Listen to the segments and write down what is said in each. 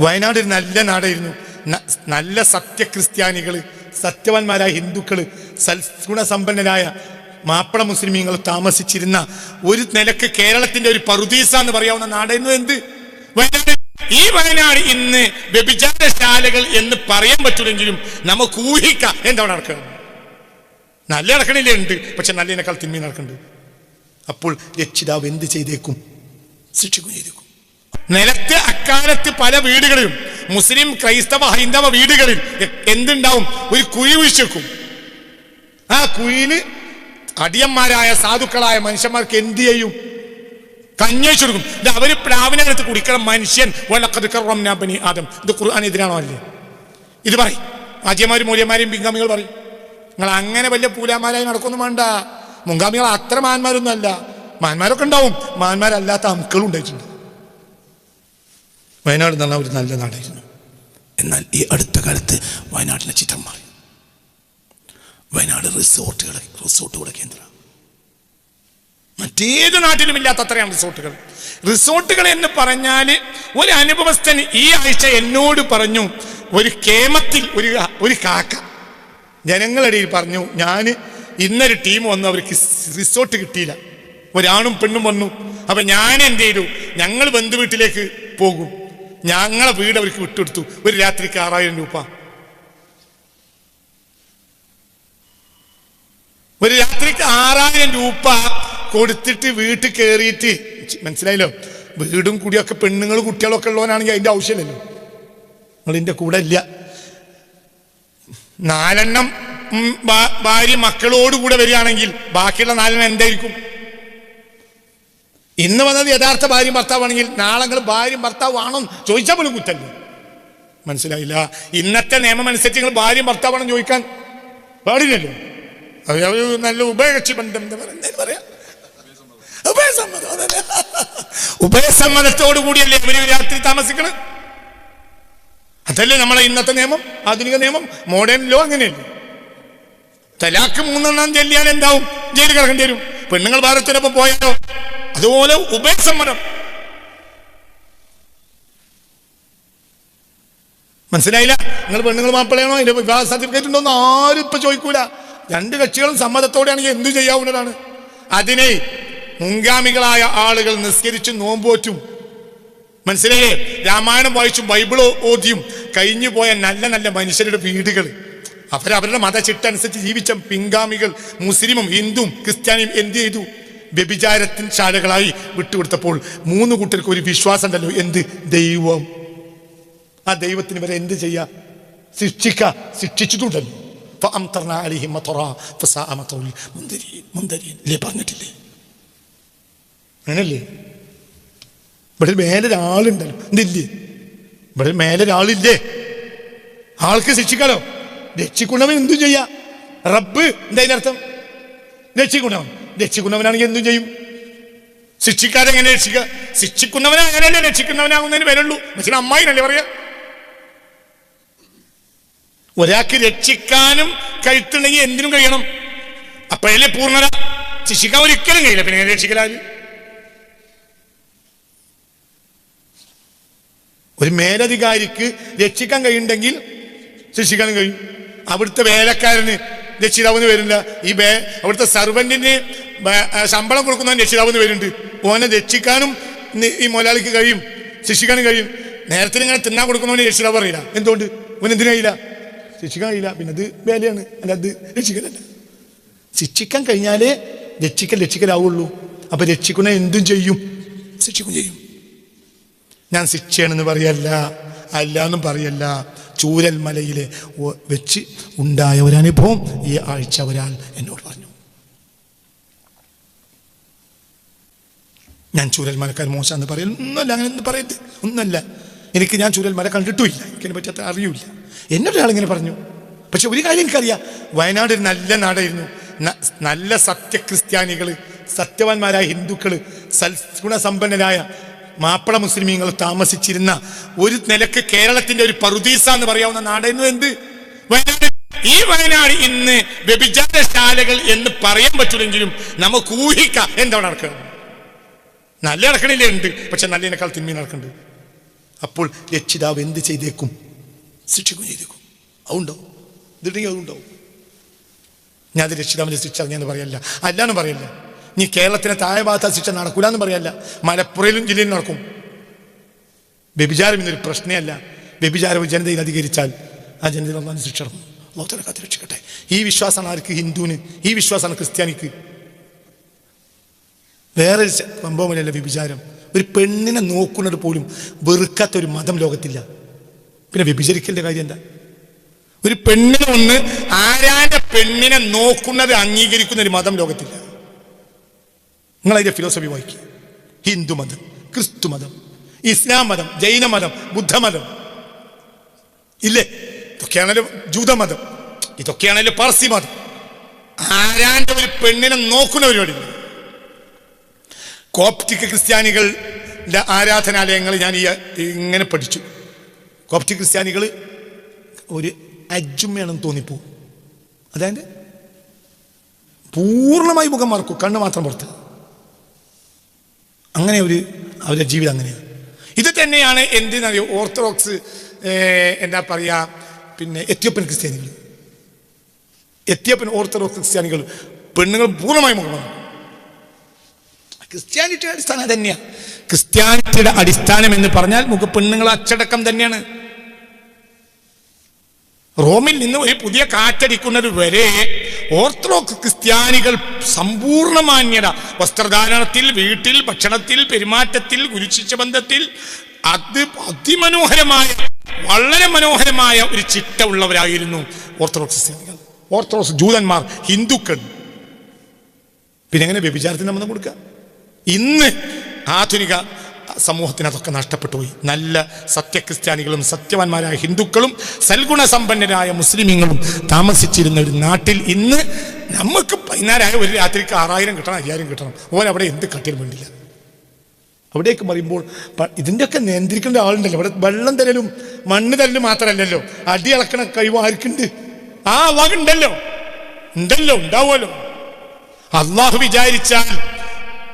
വയനാട് ഒരു നല്ല നാടായിരുന്നു. നല്ല സത്യക്രിസ്ത്യാനികൾ സത്യവാന്മാരായ ഹിന്ദുക്കൾ സൽഗുണസമ്പന്നരായ മാപ്പിള മുസ്ലിമീങ്ങൾ താമസിച്ചിരുന്ന ഒരു നിലയ്ക്ക് കേരളത്തിന്റെ ഒരു പറുദീസ എന്ന് പറയാവുന്ന നാടായിരുന്നു എന്ത്? വയനാട്. ഈ വയനാട് ഇന്ന് വ്യഭിചാരശാലകൾ എന്ന് പറയാൻ പറ്റൂലെങ്കിലും നമുക്ക് ഊഹിക്കാം എന്താണ് നടക്കുന്നത് നല്ല നടക്കണില്ലേ ഉണ്ട് പക്ഷെ നല്ലതിനേക്കാൾ തിന്മ നടക്കുന്നുണ്ട് അപ്പോൾ രക്ഷിതാവ് എന്ത് ചെയ്തേക്കും? ശിക്ഷിക്കും ചെയ്തേക്കും നിലത്ത് അക്കാലത്ത് പല വീടുകളിലും മുസ്ലിം ക്രൈസ്തവ ഹൈന്ദവ വീടുകളിൽ എന്തുണ്ടാവും? ഒരു കുഴി കുഴിച്ചേക്കും ആ കുഴിയിൽ അടിയന്മാരായ സാധുക്കളായ മനുഷ്യന്മാർക്ക് എന്ത് ചെയ്യും? കഞ്ഞേച്ചു കൊടുക്കും. ഇത് അവർ പ്രാവിനകത്ത് കുടിക്കണം മനുഷ്യൻ. ബനി ആദം. ഇത് ഖുർആൻ അല്ലേ? ഇത് പറയും. ആദ്യമാരും മൂല്യന്മാരെയും പിൻഗാമികൾ പറയും. നിങ്ങൾ അങ്ങനെ വലിയ പൂലാമാരായി നടക്കൊന്നും വേണ്ട. മുൻഗാമികൾ അത്ര മാന്മാരൊന്നും അല്ല മാന്മാരൊക്കെ ഉണ്ടാവും. മാന്മാരല്ലാത്ത അമുക്കളും ഉണ്ടായിട്ടുണ്ട്. വയനാട് എന്ന് പറഞ്ഞാൽ ഒരു നല്ല നാടായിരുന്നു. എന്നാൽ ഈ അടുത്ത കാലത്ത് വയനാട്ടിലെ ചിത്രം മാറി. വയനാട് റിസോർട്ടുകൾ റിസോർട്ടുകളുടെ കേന്ദ്രം. മറ്റേത് നാട്ടിലും ഇല്ലാത്തത്രയാണ് റിസോർട്ടുകൾ. റിസോർട്ടുകൾ എന്ന് പറഞ്ഞാൽ ഒരു അനുഭവസ്ഥൻ ഈ ആഴ്ച എന്നോട് പറഞ്ഞു ഒരു കേമത്തിൽ ഒരു ഒരു കാക്ക. ജനങ്ങളിടയിൽ പറഞ്ഞു ഞാൻ ഇന്നൊരു ടീം വന്നു അവർക്ക് റിസോർട്ട് കിട്ടിയില്ല. ഒരാണും പെണ്ണും വന്നു. അപ്പം ഞാൻ എന്ത് ചെയ്തു? ഞങ്ങൾ ബന്ധുവീട്ടിലേക്ക് പോകും. ഞങ്ങളെ വീട് അവർക്ക് വിട്ടുകൊടുത്തു. ഒരു രാത്രിക്ക് ആറായിരം രൂപ. ഒരു രാത്രിക്ക് ആറായിരം രൂപ കൊടുത്തിട്ട് വീട്ടിൽ കയറിയിട്ട് മനസ്സിലായല്ലോ? വീടും കൂടിയൊക്കെ പെണ്ണുങ്ങളും കുട്ടികളൊക്കെ ഉള്ളവനാണെങ്കിൽ അതിന്റെ ആവശ്യമില്ലല്ലോ. നിങ്ങളിന്റെ കൂടെ ഇല്ല. നാലെണ്ണം ഭാര്യ മക്കളോടുകൂടെ വരികയാണെങ്കിൽ ബാക്കിയുള്ള നാലെണ്ണം എന്തായിരിക്കും? ഇന്ന് വന്നത് യഥാർത്ഥ ഭാര്യയും ഭർത്താവാണെങ്കിൽ നാളെ നിങ്ങൾ ഭാര്യയും ഭർത്താവാണോ ചോദിച്ചാൽ പോലും കുറ്റല്ല മനസ്സിലായില്ല? ഇന്നത്തെ നിയമം അനുസരിച്ച് നിങ്ങൾ ഭാര്യയും ഭർത്താവാണെന്ന് ചോദിക്കാൻ പാടില്ലല്ലോ. നല്ല ഉഭയകക്ഷി ബന്ധം എന്താ പറയാ. ഉഭയസമ്മതം. ഉഭയസമ്മതത്തോടു കൂടിയല്ലേ ഇവർ രാത്രി താമസിക്കണം? അതല്ലേ നമ്മളെ ഇന്നത്തെ നിയമം? ആധുനിക നിയമം? മോഡേൺ ലോ അങ്ങനെയല്ലേ? തലാക്ക് മൂന്നെണ്ണം ചെല്ലിയാൽ എന്താവും? ജയിൽ കിടക്കേണ്ടി വരും. പെണ്ണുങ്ങൾ ഭാരത്തിനൊപ്പം പോയാലോ? അതുപോലെ ഉഭയസമ്മതം മനസ്സിലായില്ല? നിങ്ങൾ പെണ്ണുങ്ങൾ മാപ്പിളയാണോ? അതിന്റെ വിവാഹ സർട്ടിഫിക്കറ്റ് ഉണ്ടോ എന്ന് ആരും ഇപ്പൊ ചോദിക്കൂല. രണ്ട് കക്ഷികളും സമ്മതത്തോടെയാണെങ്കിൽ എന്തു ചെയ്യാവുന്നതാണ്. അതിനെ മുൻഗാമികളായ ആളുകൾ നിസ്കരിച്ചും നോമ്പോറ്റും മനസ്സിലായേ രാമായണം വായിച്ചും ബൈബിൾ ഓതിയും. കഴിഞ്ഞു പോയ നല്ല നല്ല മനുഷ്യരുടെ വീടുകൾ. അവരവരുടെ മതചിട്ടനുസരിച്ച് ജീവിച്ച പിങ്കാമികൾ മുസ്ലിമും ഹിന്ദുവും ക്രിസ്ത്യാനിയും എന്ത് ചെയ്തു? വ്യഭിചാരത്തിൻ ശാലകളായി വിട്ടുകൊടുത്തപ്പോൾ മൂന്ന് കൂട്ടർക്ക് ഒരു വിശ്വാസം ഉണ്ടല്ലോ എന്ത്? ദൈവം. ആ ദൈവത്തിന് വരെ എന്ത് ചെയ്യുക ശിക്ഷിക്ക. ശിക്ഷിച്ചിട്ടുണ്ടല്ലോ. പറഞ്ഞിട്ടില്ലേ? അങ്ങനല്ലേ? ഇവിടെ മേലെ ഒരാളുണ്ടല്ലോ. എന്തില്ലേ? ഇവിടെ മേലെ ഒരാളില്ലേ? ആൾക്ക് ശിക്ഷിക്കാലോ? രക്ഷിക്കുന്നവൻ എന്തും ചെയ്യാം? റബ്ബ് എന്താ അർത്ഥം? രക്ഷിക്കുന്നവൻ. രക്ഷിക്കുന്നവനാണെങ്കിൽ എന്തും ചെയ്യും? ശിക്ഷിക്കാരെങ്ങനെ രക്ഷിക്കുക ശിക്ഷിക്കുന്നവനെ അങ്ങനെയല്ലേ രക്ഷിക്കുന്നവനാകുന്നതിന് വരുള്ളൂ പക്ഷേ അമ്മായിനല്ലേ പറയാ? ഒരാൾക്ക് രക്ഷിക്കാനും കഴുത്തുണ്ടെങ്കിൽ എന്തിനും കഴിയണം. അപ്പോഴല്ലേ പൂർണത? ശിക്ഷിക്കാൻ ഒരിക്കലും കഴിയില്ല. പിന്നെ രക്ഷിക്കലാൽ ഒരു മേലധികാരിക്ക് രക്ഷിക്കാൻ കഴിയുണ്ടെങ്കിൽ ശിക്ഷിക്കാനും കഴിയും. അവിടുത്തെ വേലക്കാരന് രക്ഷിതാവിന് വരുന്നില്ല. ഈ ബേ അവിടുത്തെ ആ, ശമ്പളം കൊടുക്കുന്ന രക്ഷിതാവിന് വരുന്നുണ്ട്. ഓനെ രക്ഷിക്കാനും ഈ മുതലാളിക്ക് കഴിയും ശിക്ഷിക്കാനും കഴിയും. നേരത്തെ ഇങ്ങനെ തിന്നാൻ കൊടുക്കുന്നവന് രക്ഷിതാവ് അറിയില്ല. എന്തുകൊണ്ട്? കഴിയില്ല. ശിക്ഷിക്കാൻ കഴിയില്ല. പിന്നെ അത് വേലയാണ്. അല്ല അത് രക്ഷിക്കലല്ല. ശിക്ഷിക്കാൻ കഴിഞ്ഞാലേ രക്ഷിക്കൽ രക്ഷിക്കലാവുള്ളൂ. അപ്പൊ രക്ഷിക്കുന്ന എന്തും ചെയ്യും. ശിക്ഷിക്കും ചെയ്യും. ഞാൻ ശിക്ഷയാണെന്ന് പറയല്ല. അല്ല എന്നും പറയല്ല. ചൂരൽ മലയിലെ വെച്ച് ഉണ്ടായ ഒരു അനുഭവം ഈ ആഴ്ച ഒരാൾ എന്നോട് പറഞ്ഞു. ഞാൻ ചൂരൽ മലക്കാർ മോശമെന്ന് പറയൽ ഒന്നുമല്ല അങ്ങനെ ഒന്നും പറയരുത്. ഒന്നല്ല എനിക്ക് ഞാൻ ചൂരൽ മല കണ്ടിട്ടുമില്ല. എനിക്കതിനെ പറ്റി അത്ര അറിയില്ല. എന്നൊരാളിങ്ങനെ പറഞ്ഞു. പക്ഷെ ഒരു കാര്യം എനിക്കറിയാം. വയനാട് ഒരു നല്ല നാടായിരുന്നു. നല്ല സത്യക്രിസ്ത്യാനികൾ സത്യവാന്മാരായ ഹിന്ദുക്കൾ സൽഗുണസമ്പന്നരായ മാപ്പിള മുസ്ലിമീങ്ങൾ താമസിച്ചിരുന്ന ഒരു നിലയ്ക്ക് കേരളത്തിന്റെ ഒരു പറുദീസ എന്ന് പറയാവുന്ന നാടെന്ന് എന്ത്? ഈ വയനാട് ഇന്ന് വ്യഭിചാരശാലകൾ എന്ന് പറയാൻ പറ്റുമെങ്കിലും നമുക്ക് ഊഹിക്കാം എന്താണ് നടക്കുന്നത് നല്ല നടക്കണില്ലേ ഉണ്ട് പക്ഷെ നല്ലതിനേക്കാൾ തിന്മ നടക്കുന്നുണ്ട് അപ്പോൾ രക്ഷിതാവ് എന്ത് ചെയ്തേക്കും? ശിക്ഷിക്കും ചെയ്തേക്കും. അതുണ്ടോ? ഇതിട്ടെങ്കിൽ അതുണ്ടാവും. ഞാൻ അത് രക്ഷിതാവിന്റെ ശിക്ഷ അറിഞ്ഞെന്ന് പറയല്ല. അല്ലാന്ന് പറയല്ല. നീ കേരളത്തിലെ താഴെ ഭാഗത്ത് ശിക്ഷ നടക്കൂല എന്ന് പറയല്ല. മലപ്പുറയിലും ജില്ലയിൽ നടക്കും. വ്യഭിചാരം ഇന്നൊരു പ്രശ്നമല്ല. വ്യഭിചാരം ജനതയിൽ അധികരിച്ചാൽ ആ ജനതയിൽ ഒന്നാം ശിക്ഷ ഇറങ്ങും ലോകത്തിനെ കാത്തി രക്ഷിക്കട്ടെ. ഈ വിശ്വാസമാണ് ആർക്ക്? ഹിന്ദുവിന്. ഈ വിശ്വാസമാണ് ക്രിസ്ത്യാനിക്ക്. വേറെ സംഭവമല്ല വ്യഭിചാരം. ഒരു പെണ്ണിനെ നോക്കുന്നത് പോലും വെറുക്കാത്ത ഒരു മതം ലോകത്തില്ല. പിന്നെ വ്യഭിചരിക്കലിന്റെ കാര്യം എന്താ? ഒരു പെണ്ണിനെ ഒന്ന് ആരാന്റെ പെണ്ണിനെ നോക്കുന്നത് അംഗീകരിക്കുന്ന ഒരു മതം ലോകത്തില്ല. നിങ്ങൾ അതിന്റെ ഫിലോസഫി വായിക്കുക ഹിന്ദു മതം ക്രിസ്തു മതം ഇസ്ലാം മതം ജൈന മതം ബുദ്ധമതം ഇല്ലേ? ഇതൊക്കെയാണല്ലോ ജൂതമതം ഇതൊക്കെയാണല്ലോ പാർസി മതം. ആരാന്റെ ഒരു പെണ്ണിനെ നോക്കുന്ന പരിപാടി കോപ്റ്റിക് ക്രിസ്ത്യാനികളുടെ ആരാധനാലയങ്ങൾ ഞാൻ ഈ ഇങ്ങനെ പഠിച്ചു. കോപ്റ്റിക് ക്രിസ്ത്യാനികൾ ഒരു അജുമ്മയാണെന്ന് തോന്നിപ്പോ അതായത് പൂർണമായി മുഖം മറക്കും കണ്ണ് മാത്രം പുറത്ത്. അങ്ങനെ ഒരു അവരുടെ ജീവിതം അങ്ങനെയാണ്. ഇത് തന്നെയാണ് എന്തിനറിയോ ഓർത്തഡോക്സ് എന്താ പറയുക പിന്നെ എത്യോപ്യൻ ക്രിസ്ത്യാനികൾ. എത്യോപ്യൻ ഓർത്തഡോക്സ് ക്രിസ്ത്യാനികൾ പെണ്ണുങ്ങൾ പൂർണമായി മുഖമാണ് ക്രിസ്ത്യാനിറ്റിയുടെ അടിസ്ഥാനം തന്നെയാണ് ക്രിസ്ത്യാനിറ്റിയുടെ അടിസ്ഥാനം എന്ന് പറഞ്ഞാൽ നമുക്ക് പെണ്ണുങ്ങൾ അച്ചടക്കം തന്നെയാണ്. റോമിൽ നിന്ന് ഒരു പുതിയ കാറ്റടിക്കുന്നത് വരെ ഓർത്തഡോക്സ് ക്രിസ്ത്യാനികൾ സമ്പൂർണ മാന്യത വസ്ത്രധാരണത്തിൽ വീട്ടിൽ ഭക്ഷണത്തിൽ പെരുമാറ്റത്തിൽ ഗുരുശിക്ഷ ബന്ധത്തിൽ അത് അതിമനോഹരമായ വളരെ മനോഹരമായ ഒരു ചിട്ട ഉള്ളവരായിരുന്നു ഓർത്തഡോക്സ് ക്രിസ്ത്യാനികൾ. ഓർത്തഡോക്സ് ജൂതന്മാർ ഹിന്ദുക്കൾ. പിന്നെ എങ്ങനെ വ്യഭിചാരത്തിന് നമ്മൾ കൊടുക്കുക? ഇന്ന് ആധുനിക സമൂഹത്തിന് അതൊക്കെ നഷ്ടപ്പെട്ടു പോയി നല്ല സത്യക്രിസ്ത്യാനികളും സത്യവാന്മാരായ ഹിന്ദുക്കളും സൽഗുണസമ്പന്നരായ മുസ്ലിമീങ്ങളും താമസിച്ചിരുന്ന ഒരു നാട്ടിൽ ഇന്ന് നമുക്ക് പതിനാലായ ഒരു രാത്രിക്ക് ആറായിരം കിട്ടണം അയ്യായിരം കിട്ടണം. ഓൻ അവിടെ എന്ത് കട്ടിലും വേണ്ടില്ല. അവിടേക്ക് പറയുമ്പോൾ പ- ഇതിന്റെയൊക്കെ നിയന്ത്രിക്കേണ്ട ആളുണ്ടല്ലോ. അവിടെ വെള്ളം തരലും മണ്ണ് തരലും മാത്രമല്ലല്ലോ. അടി അളക്കണ കഴിവ് ആർക്കുണ്ട് ആ അള്ളാഹ് ഉണ്ടല്ലോ. ഉണ്ടല്ലോ ഉണ്ടാവുമല്ലോ. അള്ളാഹു വിചാരിച്ചാൽ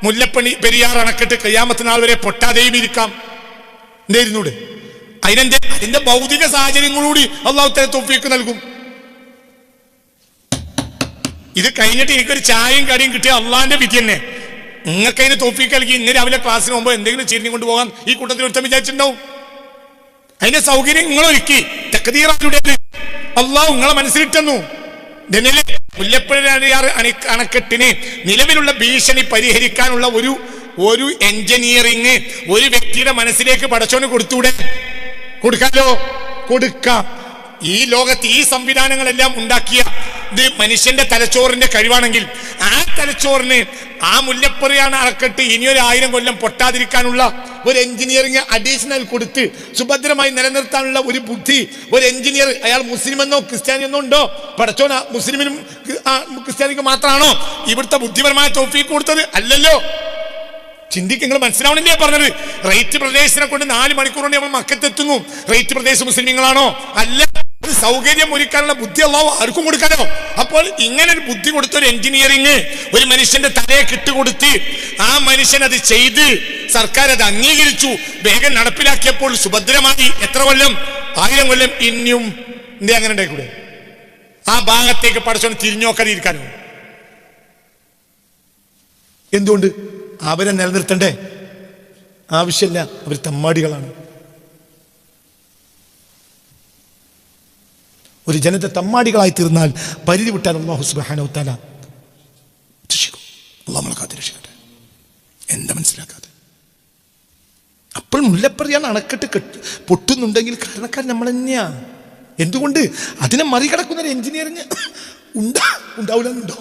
മുല്ലപ്പണി പെരിയാർ അണക്കെട്ട് കയ്യാമത്തിനാൾ വരെ പൊട്ടാതെയും ഇരിക്കാം. എന്തായിരുന്നൂടെ അതിനെന്തെ? അതിന്റെ ഭൗതിക സാഹചര്യങ്ങളൂടി അള്ളാഹുത്തര തൊപ്പിക്ക് നൽകും. ഇത് കഴിഞ്ഞിട്ട് എനിക്കൊരു ചായയും കടിയും കിട്ടിയ അള്ളാന്റെ വിധി തന്നെ. നിങ്ങൾക്ക് അതിന് തോഫീക്ക് നൽകി ഇന്ന് രാവിലെ ക്ലാസ്സിന് മുമ്പ് എന്തെങ്കിലും ചിരിഞ്ഞു കൊണ്ടുപോകാൻ ഈ കൂട്ടത്തിൽ ഒരുത്തം വിചാരിച്ചിട്ടുണ്ടാവും. അതിന്റെ സൗകര്യം നിങ്ങൾ ഒരുക്കി തക്കതീറാരുടെ അള്ളാഹു നിങ്ങളെ മനസ്സിലിട്ടെന്നു. മുല്ലപ്പുഴയാർ അണി അണക്കെട്ടിന് നിലവിലുള്ള ഭീഷണി പരിഹരിക്കാനുള്ള ഒരു ഒരു എഞ്ചിനീയറിങ് ഒരു വ്യക്തിയുടെ മനസ്സിലേക്ക് പടച്ചോന് കൊടുത്തൂടെ? കൊടുക്കാലോ? കൊടുക്കാം. ഈ ലോകത്ത് ഈ സംവിധാനങ്ങളെല്ലാം ഉണ്ടാക്കിയ ഇത് മനുഷ്യന്റെ തലച്ചോറിന്റെ കഴിവാണെങ്കിൽ ആ തലച്ചോറിന് ആ മുല്ലപ്പുറയാണ് അറക്കെട്ട് ഇനിയൊരു ആയിരം കൊല്ലം പൊട്ടാതിരിക്കാനുള്ള ഒരു എഞ്ചിനീയറിംഗ് അഡീഷണൽ കൊടുത്ത് സുഭദ്രമായി നിലനിർത്താനുള്ള ഒരു ബുദ്ധി ഒരു എഞ്ചിനീയർ അയാൾ മുസ്ലിം എന്നോ ക്രിസ്ത്യാനി എന്നോ ഉണ്ടോ പടച്ചോന മുസ്ലിമിനും ക്രി- ക്രിസ്ത്യാനിക്കും മാത്രമാണോ ഇവിടുത്തെ ബുദ്ധിപരമായ തോഫീക്ക് കൊടുത്തത്? അല്ലല്ലോ. ചിന്തിക്ക് നിങ്ങൾ മനസ്സിലാവണില്ലേ പറഞ്ഞത്? റേറ്റ് പ്രദേശത്തിനെ കൊണ്ട് നാല് മണിക്കൂർ കൊണ്ട് നമ്മൾ മക്കത്തെത്തുന്നു. റേറ്റ് പ്രദേശ മുസ്ലിങ്ങളാണോ അല്ല. ഒരു സൗകര്യം ഒരുക്കാനുള്ള ബുദ്ധി അള്ളാഹു ആർക്കും കൊടുക്കാനോ അപ്പോൾ ഇങ്ങനെ ഒരു ബുദ്ധി കൊടുത്ത ഒരു എഞ്ചിനീയറിംഗ് ഒരു മനുഷ്യന്റെ തലയെ കിട്ടുകൊടുത്ത് ആ മനുഷ്യൻ അത് ചെയ്ത് സർക്കാർ അത് അംഗീകരിച്ചു. വേഗം നടപ്പിലാക്കിയപ്പോൾ സുഭദ്രമായി. എത്ര കൊല്ലം? ആയിരം കൊല്ലം ഇനിയും എന്തേ അങ്ങനെ ഉണ്ടായിക്കൂടെ? ആ ഭാഗത്തേക്ക് പടച്ചോൻ തിരിഞ്ഞോക്കാതെ ഇരിക്കാനോ? എന്തുകൊണ്ട്? അവരെ നിലനിർത്തണ്ടേ? ആവശ്യമില്ല. അവർ തമ്മാടികളാണ്. ഒരു ജനത തമ്മാടികളായി തീർന്നാൽ പരിധി വിട്ടാൽ അള്ളാഹു സുബാനോത്താല രക്ഷിക്കും. അള്ളാഹ് നമ്മളെ കാത്തി രക്ഷിക്കട്ടെ. എന്താ മനസ്സിലാക്കാതെ? അപ്പോൾ മുല്ലപ്പറിയാണ് അണക്കെട്ട് കെട്ട് പൊട്ടുന്നുണ്ടെങ്കിൽ കാരണക്കാർ നമ്മൾ തന്നെയാ. എന്തുകൊണ്ട്? അതിനെ മറികടക്കുന്ന ഒരു എഞ്ചിനീയറിങ് ഉണ്ടാ ഉണ്ടാവില്ലെന്നുണ്ടോ?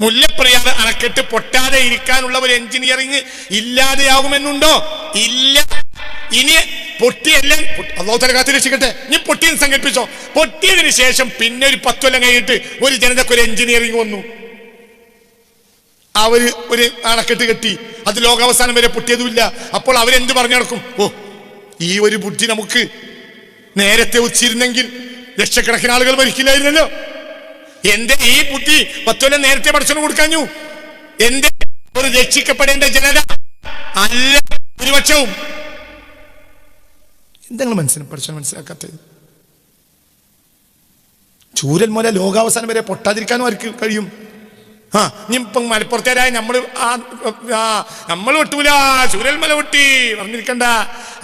മുല്ലപ്രയാർ അണക്കെട്ട് പൊട്ടാതെ ഇരിക്കാനുള്ള ഒരു എഞ്ചിനീയറിങ് ഇല്ലാതെയാകുമെന്നുണ്ടോ? ഇല്ല. ഇനി പൊട്ടിയെല്ലാം അള്ളാഹു തല കാത്തി രക്ഷിക്കട്ടെ. നീ പൊട്ടിയെന്ന് സങ്കല്പിച്ചോ. പൊട്ടിയതിനു ശേഷം പിന്നെ ഒരു പത്ത് കൊല്ലം കഴിഞ്ഞിട്ട് ഒരു ജനതക്ക് ഒരു എഞ്ചിനീയറിംഗ് വന്നു. അവർ ഒരു അണക്കെട്ട് കെട്ടി. അത് ലോകാവസാനം വരെ പൊട്ടിയതുമില്ല. അപ്പോൾ അവരെന്ത് പറഞ്ഞു നടക്കും? ഓ ഈ ഒരു ബുദ്ധി നമുക്ക് നേരത്തെ ഉച്ചിരുന്നെങ്കിൽ ലക്ഷക്കണക്കിന് ആളുകൾ മരിക്കില്ലായിരുന്നല്ലോ. എന്റെ ഈ ബുദ്ധി പത്തോലം നേരത്തെ പഠിച്ചു കൊടുക്കാഞ്ഞു. എന്റെ ഒരു രക്ഷിക്കപ്പെടേണ്ട ജനത അല്ല ഭൂരിപക്ഷവും. എന്തെങ്കിലും മനസ്സിന് പഠിച്ചാൽ മനസ്സിലാക്കാത്തത്? ചൂരൽ മുല ലോകാവസാനം വരെ പൊട്ടാതിരിക്കാനും അവർക്ക് കഴിയും? ആ ഇനി ഇപ്പം മലപ്പുറത്തേരായ നമ്മൾ ആ നമ്മൾ വിട്ടൂല. ചൂരൽമല വെട്ടി. പറഞ്ഞിരിക്കണ്ട.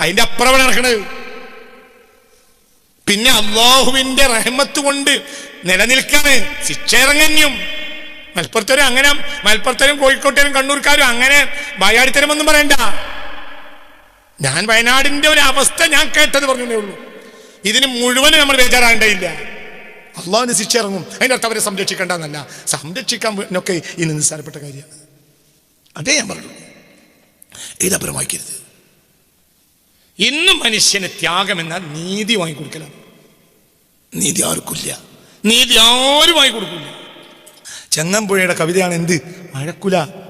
അതിന്റെ അപ്പുറം നടക്കണത്. പിന്നെ അള്ളാഹുവിന്റെ റഹ്മത്ത് കൊണ്ട് നിലനിൽക്കാണ്. ശിക്ഷ മലപ്പുറത്തേരും മലപ്പുറത്തരും അങ്ങനെ മലപ്പുറത്തരും കോഴിക്കോട്ടരും കണ്ണൂർക്കാരും അങ്ങനെ ബയാടിത്തരമൊന്നും പറയണ്ട. ഞാൻ വയനാടിന്റെ ഒരു അവസ്ഥ ഞാൻ കേട്ടത് പറഞ്ഞേ ഉള്ളൂ. ഇതിന് മുഴുവനും നമ്മൾ ബേജാറാണ്ടയില്ല അള്ളാഹുവിന് ശിക്ഷ ഇറങ്ങും അതിന്റെ അർത്ഥം അവരെ സംരക്ഷിക്കേണ്ടെന്നല്ല സംരക്ഷിക്കാൻ ഒക്കെ ഇന്ന് നിസ്സാരപ്പെട്ട കാര്യമാണ്. അതേ ഞാൻ പറഞ്ഞു. ഇതപരമാക്കരുത് ഇന്നും മനുഷ്യന് ത്യാഗം എന്നാൽ നീതി വാങ്ങിക്കൊടുക്കലാണ്. നീതി ആർക്കില്ല നീതി ആരും വാങ്ങിക്കൊടുക്കില്ല ചെങ്ങമ്പുഴയുടെ കവിതയാണ് എന്ത് മഴക്കുല.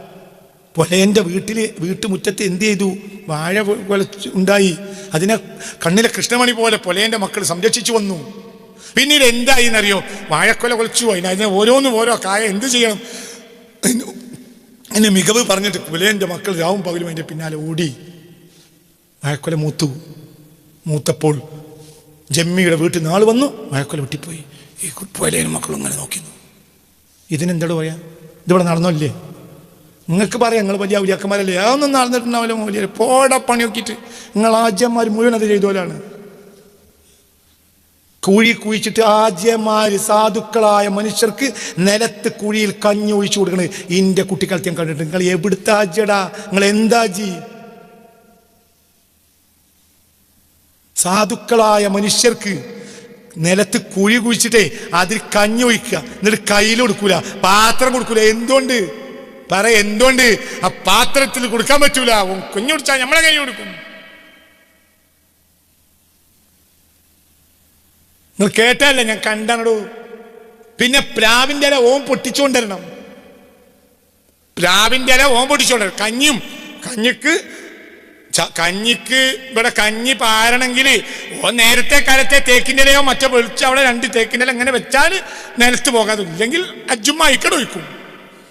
പൊലയന്റെ വീട്ടിൽ വീട്ടുമുറ്റത്ത് എന്ത് ചെയ്തു? വാഴ ഉണ്ടായി. അതിനെ കണ്ണിലെ കൃഷ്ണമണി പോലെ പൊലേന്റെ മക്കൾ സംരക്ഷിച്ചു വന്നു. പിന്നീട് എന്തായി എന്നറിയോ വാഴക്കൊല കൊലച്ചു. അതിന് അതിനെ ഓരോന്നും ഓരോ കായ എന്ത് ചെയ്യണം? എന്നെ മികവ് പറഞ്ഞിട്ട് പുലേന്റെ മക്കൾ രാവും പകലും അതിന്റെ പിന്നാലെ ഓടി. വാഴക്കൊല മൂത്തു. മൂത്തപ്പോൾ ജമ്മിയുടെ വീട്ടിൽ നാൾ വന്നു. വാഴക്കൊല വെട്ടിപ്പോയി. ഈ പുലേനും മക്കളും അങ്ങനെ നോക്കിയിരുന്നു ഇതിനെന്താട് പറയാ? ഇതിവിടെ നടന്നല്ലേ നിങ്ങൾക്ക് പറയാം നിങ്ങൾ വലിയ ഔലിയാക്കന്മാരല്ലേ? അതൊന്നും നടന്നിട്ടുണ്ടാവില്ല മൗലിയ പോട പണി നോക്കിയിട്ട് നിങ്ങൾ ആജ്യന്മാർ മുഴുവൻ അത് ചെയ്തോലാണ്. കുഴി കുഴിച്ചിട്ട് ആജ്യന്മാര് സാധുക്കളായ മനുഷ്യർക്ക് നിലത്ത് കുഴിയിൽ കഞ്ഞി ഒഴിച്ചു കൊടുക്കണേ. ഇന്റെ കുട്ടിക്കാലത്ത് ഞാൻ കണ്ടിട്ട് നിങ്ങൾ എവിടുത്തെ ആജ്യടാ? നിങ്ങൾ എന്താജി സാധുക്കളായ മനുഷ്യർക്ക് നിലത്ത് കുഴി കുഴിച്ചിട്ടേ അതിൽ കഞ്ഞി ഒഴിക്കുക. എന്നിട്ട് കയ്യിൽ കൊടുക്കൂല. പാത്രം കൊടുക്കൂല. എന്തുകൊണ്ട്? പറ എന്തുകൊണ്ട്? ആ പാത്രത്തിൽ കൊടുക്കാൻ പറ്റൂല. കുഞ്ഞു കുടിച്ചാൽ നമ്മളെ കൈ കൊടുക്കും. നിങ്ങൾ കേട്ടല്ല ഞാൻ കണ്ടു പിന്നെ പ്രാവിന്റെ ഇല ഓം പൊട്ടിച്ചുകൊണ്ടിരണം. പ്രാവിന്റെ ഇല ഓം പൊട്ടിച്ചുകൊണ്ടിരണം. കഞ്ഞിയും കഞ്ഞിക്ക് കഞ്ഞിക്ക് ഇവിടെ കഞ്ഞി പാരണമെങ്കിൽ ഓ നേരത്തെ കാലത്തെ തേക്കിന്റെ ഇലയോ മറ്റോ വെളിച്ച് അവിടെ രണ്ട് തേക്കിന്റെ ഇല അങ്ങനെ വെച്ചാൽ നിലത്ത് പോകാതെ ഇല്ലെങ്കിൽ ഒഴിക്കും.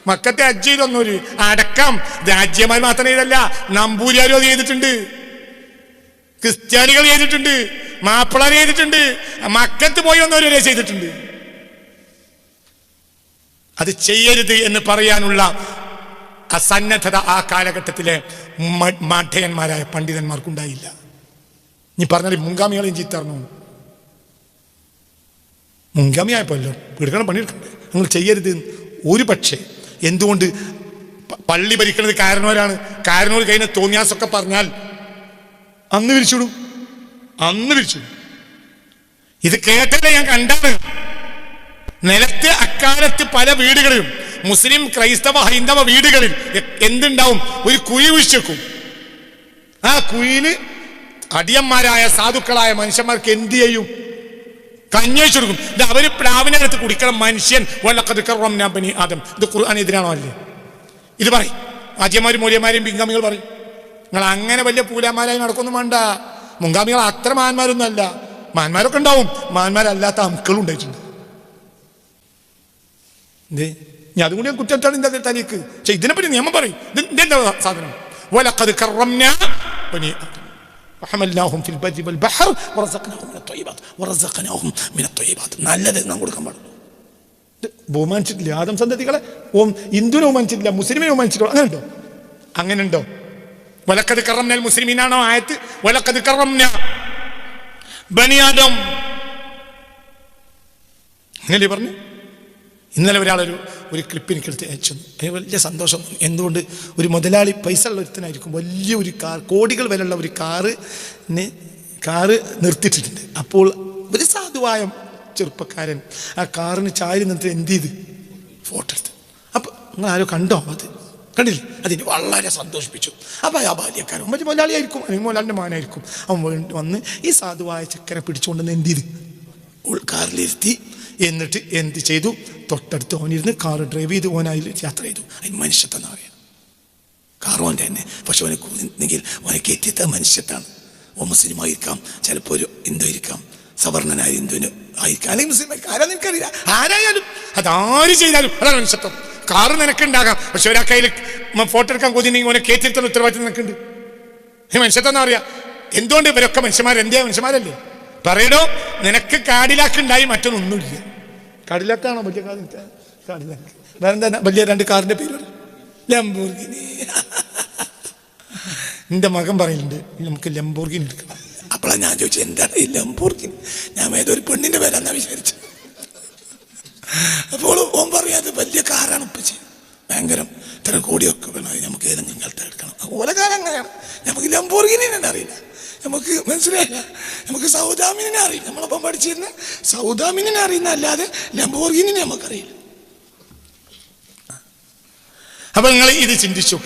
മക്കത്തെ അജ് ചെയ്തൊന്നൊരു അടക്കം രാജ്യമായി മാത്രമേ ഇതല്ല നമ്പൂരിയാരും അത് ചെയ്തിട്ടുണ്ട് ക്രിസ്ത്യാനികൾ ചെയ്തിട്ടുണ്ട് മാപ്പിളർ ചെയ്തിട്ടുണ്ട് മക്കത്ത് പോയി വന്നവരെ ചെയ്തിട്ടുണ്ട്. അത് ചെയ്യരുത് എന്ന് പറയാനുള്ള അസന്നദ്ധത ആ കാലഘട്ടത്തിലെ മാഠയന്മാരായ പണ്ഡിതന്മാർക്കുണ്ടായില്ല. നീ പറഞ്ഞാൽ മുൻഗാമികളെയും ചീത്തറിഞ്ഞു മുൻഗാമിയായപ്പോല്ലോ വീടുകളും പണിയെടുക്കണ്ടേ നിങ്ങൾ ചെയ്യരുത്. ഒരു പക്ഷേ എന്തുകൊണ്ട് പള്ളി ഭരിക്കുന്നത് കാരണവരാണ്? കാരണവർ കഴിഞ്ഞ തോന്നിയാസൊക്കെ പറഞ്ഞാൽ അന്ന് വിരിച്ചിടും അന്ന് വിരിച്ചിടും ഇത് കേട്ടല്ലേ ഞാൻ കണ്ടാണ്. നിലത്ത് അക്കാലത്ത് പല വീടുകളിലും മുസ്ലിം ക്രൈസ്തവ ഹൈന്ദവ വീടുകളിൽ എന്തുണ്ടാവും? ഒരു കുഴി കുഴിച്ചേക്കും ആ കുഴിയിൽ അടിയന്മാരായ സാധുക്കളായ മനുഷ്യന്മാർക്ക് എന്ത് ചെയ്യും? കഞ്ഞേച്ചു കൊടുക്കും. അവർ പ്ലാവിനകത്ത് കുടിക്കണം. മനുഷ്യൻ. വല്ലക്കത് കറംനാ ബനി ആദം. ഇത് ഖുർആൻ അല്ലേ? ഇത് പറയും. ആദ്യമാരും മൂല്യമാരെയും പിൻഗാമികൾ പറയും. നിങ്ങൾ അങ്ങനെ വലിയ പൂലാമാരായി നടക്കൊന്നും വേണ്ട. മുൻഗാമികൾ അത്ര മാന്മാരൊന്നും അല്ല മാന്മാരൊക്കെ ഉണ്ടാവും. മാന്മാരല്ലാത്ത അമുക്കളും ഉണ്ടായിട്ടുണ്ട്. എന്തേ ഞാൻ അതും കൂടി കുറ്റത്താണ് ഇതിന്റെ തലേക്ക് പക്ഷെ ഇതിനെപ്പറ്റി നിയമം പറയും. ഇത് എന്താ സാധനം? വലഖദ് കറംനാ ബനി വഹമല്ലാഹും ഫിൽ ബദ്രി വൽ ബഹർ വറസഖനാഹും മിനത്ത് ത്വയ്യിബാത്ത് വറസഖനാഹും മിനത്ത് ത്വയ്യിബാത്ത് നല്ലത് നാം കൊടുക്കാൻ പാടുള്ളൂ. ബഹുമാനിച്ചിട്ടില്ല ആദം സന്തതികളെ? ഓം ഹിന്ദുവിനെ ബഹുമാനിച്ചിട്ടില്ല മുസ്ലിമിനെ ബഹുമാനിച്ചിട്ടില്ല അങ്ങനെ ഉണ്ടോ അങ്ങനെ ഉണ്ടോ വലക്കത് കറംനൽ മുസ്ലിമീനാണോ ആയത്ത്? വലക്കത് കറംന ബനിയാദം അങ്ങനെയല്ലേ പറഞ്ഞു? ഇന്നലെ ഒരാളൊരു ഒരു ക്ലിപ്പ് എനിക്കെടുത്ത് അയച്ചു. അതിന് വലിയ സന്തോഷം. എന്തുകൊണ്ട്? ഒരു മുതലാളി പൈസ ഉള്ള ഒരുത്തനായിരിക്കും. വലിയ ഒരു കാർ കോടികൾ വിലയുള്ള ഒരു കാറ് കാറ് നിർത്തിയിട്ടിട്ടുണ്ട്. അപ്പോൾ ഒരു സാധുവായ ചെറുപ്പക്കാരൻ ആ കാറിന് ചാരി നിർത്തി എന്ത് ചെയ്ത്? ഫോട്ടോ എടുത്ത്. അപ്പം നിങ്ങൾ ആരോ കണ്ടോ അത്? കണ്ടില്ല? അതിന് വളരെ സന്തോഷിപ്പിച്ചു. അപ്പോൾ ആ ബാല്യക്കാരൻ മറ്റു മുതലാളിയായിരിക്കും അല്ലെങ്കിൽ മുതലാളിന്റെ മാനായിരിക്കും അവൻ വന്ന് ഈ സാധുവായ ചക്കരെ പിടിച്ചുകൊണ്ടെന്ന് എന്ത് ചെയ്ത്? ഉൾക്കാറിലിരുത്തി എന്നിട്ട് എന്ത് ചെയ്തു? തൊട്ടടുത്ത് ഓനിരുന്ന് കാർ ഡ്രൈവ് ചെയ്ത് ഓനായി യാത്ര ചെയ്തു. അതിന് മനുഷ്യത്വം അറിയാം കാർ ഓന്റെ തന്നെ. പക്ഷെ ഓനെ കൂന്നെങ്കിൽ ഓനെ കയറ്റിയത് മനുഷ്യത്താണ് ഓ മുസ്ലിം ആയിരിക്കാം. ചിലപ്പോൾ ഒരു ഹിന്ദു ആയിരിക്കാം. സവർണനായ ഹിന്ദുവിന് ആയിരിക്കാം. അല്ലെങ്കിൽ മുസ്ലിം ആയിരിക്കാം ആരാ നിനക്കറിയില്ല ആരായാലും അതാര് ചെയ്താലും അതാണ് മനുഷ്യത്വം. കാറ് നിനക്കുണ്ടാകാം. പക്ഷെ ഒരാ കയ്യിൽ ഫോട്ടോ എടുക്കാൻ കൊതിണ്ടെങ്കിൽ ഓനെ കയറ്റിരുത്തുന്ന ഉത്തരവാദിത്തം നിനക്കുണ്ട്. ഈ മനുഷ്യത്വം എന്നാ അറിയാം എന്തുകൊണ്ട് ഇവരൊക്കെ മനുഷ്യന്മാർ? എന്തിയാ മനുഷ്യന്മാരല്ലേ? പറയടോ നിനക്ക് കാടിലാക്കുണ്ടായി മറ്റൊന്നൊന്നുമില്ല കാടിലാക്കാണോ വലിയ കാർ കാടിലാക്ക് വേറെന്താ? വലിയ രണ്ട് കാറിന്റെ പേര് ലംബോർഗിനി. എന്റെ മകൻ പറയുന്നുണ്ട് നമുക്ക് ലംബോർഗിനി എടുക്കണം അപ്പോഴാണ് ഞാൻ ചോദിച്ചത് എന്താണ് ഈ ലംബോർഗിനി? ഞാൻ ഏതൊരു പെണ്ണിന്റെ പേരാന്നാ വിചാരിച്ചു. അപ്പോൾ ഓൻ പറയാത് വലിയ കാറാണ് ഉപ്പച്ചി. ഭയങ്കരം ഇത്ര കോടിയൊക്കെ വേണം നമുക്ക് ഏതെങ്കിലും എടുക്കണം. ഓല കാലം അങ്ങനെയാണ് നമുക്ക് ലംബോർഗിനി തന്നെ അറിയില്ല. നമുക്ക് മനസ്സിലായില്ല നമുക്ക് സൗദാമിനെ അറിയില്ല. നമ്മളൊപ്പം പഠിച്ചിരുന്ന സൗദാമിനെ അറിയുന്ന അല്ലാതെ ലംബോർഗിനെ നമുക്കറിയില്ല. അപ്പൊ നിങ്ങൾ ഇത് ചിന്തിച്ചു.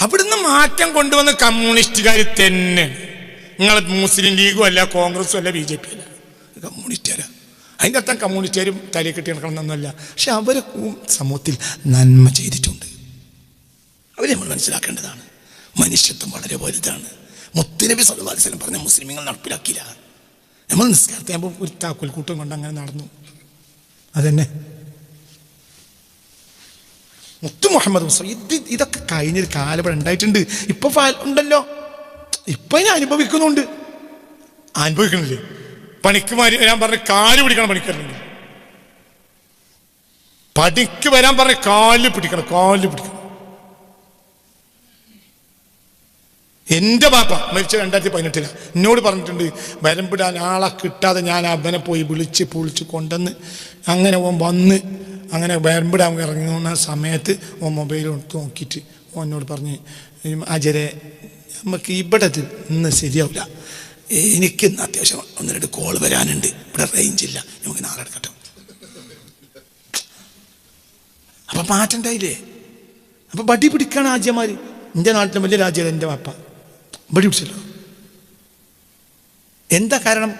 അവിടുന്ന് മാറ്റം കൊണ്ടുവന്ന കമ്മ്യൂണിസ്റ്റുകാർ തന്നെ. നിങ്ങൾ മുസ്ലിം ലീഗും അല്ല കോൺഗ്രസും അല്ല ബി ജെ പി അല്ല. കമ്മ്യൂണിസ്റ്റുകാരാ. അതിന്റെ അർത്ഥം കമ്മ്യൂണിസ്റ്റുകാരും തലയിൽ കെട്ടി നടക്കണമെന്നൊന്നുമല്ല. പക്ഷെ അവർ സമൂഹത്തിൽ നന്മ ചെയ്തിട്ടുണ്ട്. അവരെ നമ്മൾ മനസ്സിലാക്കേണ്ടതാണ്. മനുഷ്യത്വം വളരെ വലുതാണ്. മുത്തുനബി അലിസ്ലം പറഞ്ഞ മുസ്ലിമുകൾ നടപ്പിലാക്കിയില്ല. നമ്മൾ നിസ്കാരത്തെ ഒരു താക്കോൽ കൂട്ടം കൊണ്ട് അങ്ങനെ നടന്നു. അതന്നെ. മുത്തു മുഹമ്മദ് ഇത് ഇതൊക്കെ കഴിഞ്ഞൊരു കാലം ഉണ്ടായിട്ടുണ്ട്. ഇപ്പൊ ഉണ്ടല്ലോ. ഇപ്പൊ ഞാൻ അനുഭവിക്കുന്നുണ്ട്. അനുഭവിക്കണില്ലേ? പണിക്കുമാരി വരാൻ പറഞ്ഞ കാൽ പിടിക്കണം പണിക്കറില്ലെങ്കിൽ പണിക്ക് വരാൻ പറഞ്ഞ കാൽ പിടിക്കണം കാൽ പിടിക്കണം. എന്റെ പാപ്പ മരിച്ച രണ്ടായിരത്തി പതിനെട്ടിലാണ് എന്നോട് പറഞ്ഞിട്ടുണ്ട് വരമ്പിടാൻ ആളെ കിട്ടാതെ ഞാൻ അവനെ പോയി വിളിച്ച് പൊളിച്ച് കൊണ്ടുവന്ന് അങ്ങനെ ഓൻ വന്ന് അങ്ങനെ വരമ്പിടാൻ ഇറങ്ങുന്ന സമയത്ത് ഓൻ മൊബൈൽ എടുത്ത് നോക്കിയിട്ട് ഓ എന്നോട് പറഞ്ഞ് അജരെ നമുക്ക് ഇവിടെ ഇന്ന് ശരിയാവില്ല. എനിക്ക് ഇന്ന് അത്യാവശ്യം ഒന്ന് രണ്ട് കോൾ വരാനുണ്ട്. ഇവിടെ റേഞ്ച് ഇല്ല. നമുക്ക് നാളെ എടുക്കട്ടെ. അപ്പം മാറ്റണ്ടായില്ലേ അപ്പം വടി പിടിക്കാണ് ആജ്യമാര് എന്റെ നാട്ടിലെ വലിയ രാജ്യം എന്റെ വാപ്പ ബടി പിടിച്ചല്ലോ എന്താ കാരണം?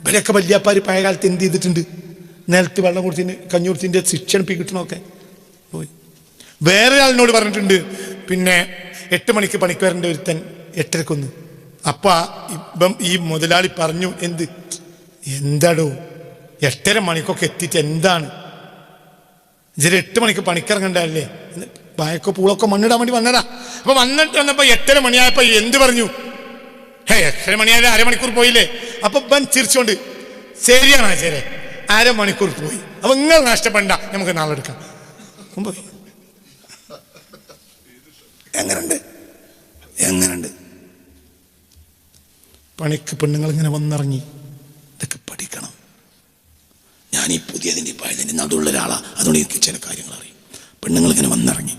ഇവരൊക്കെ വല്യപ്പാര് പഴയ കാലത്ത് എന്ത് ചെയ്തിട്ടുണ്ട്? നിലത്ത് വെള്ളം കൊടുത്തിന് കഞ്ഞി കൊടുത്തിന്റെ ശിക്ഷണം പി കിട്ടണമൊക്കെ. പോയി. വേറെ ആളിനോട് പറഞ്ഞിട്ടുണ്ട് പിന്നെ എട്ട് മണിക്ക് പണിക്ക് വരേണ്ട ഒരുത്തൻ എട്ടരക്കൊന്ന്. അപ്പ ഇപ്പം ഈ മുതലാളി പറഞ്ഞു എന്ത്? എന്താടോ? എട്ടര മണിക്കൊക്കെ എത്തിയിട്ട് എന്താണ്? ഇതൊരു എട്ട് മണിക്ക് പണിക്കിറങ്ങണ്ടല്ലേ വായക്കോ പൂളൊക്കെ മണ്ണിടാൻ വേണ്ടി വന്നതാ. അപ്പൊ വന്നിട്ട് വന്നപ്പോ എട്ടര മണിയായപ്പോ എന്ത് പറഞ്ഞു? ഹേ എട്ടര മണിയായാലും അരമണിക്കൂർ പോയില്ലേ? അപ്പൊ ബൻ ചിരിച്ചോണ്ട് ശരിയാണ് ശരി അരമണിക്കൂർ പോയി. അപ്പൊ നിങ്ങൾ നഷ്ടപ്പെടണ്ട നമുക്ക് നാളെ എടുക്കാം. എങ്ങനുണ്ട്? എങ്ങനുണ്ട്? പണിക്ക് പെണ്ണുങ്ങൾ ഇങ്ങനെ വന്നിറങ്ങി ഇതൊക്കെ പഠിക്കണം ഞാൻ ഈ പുതിയതിന്റെ പഴയതിന്റെ നടുവുള്ള ഒരാളാണ് ചില കാര്യങ്ങൾ അറിയും പെണ്ണുങ്ങൾ ഇങ്ങനെ വന്നിറങ്ങി.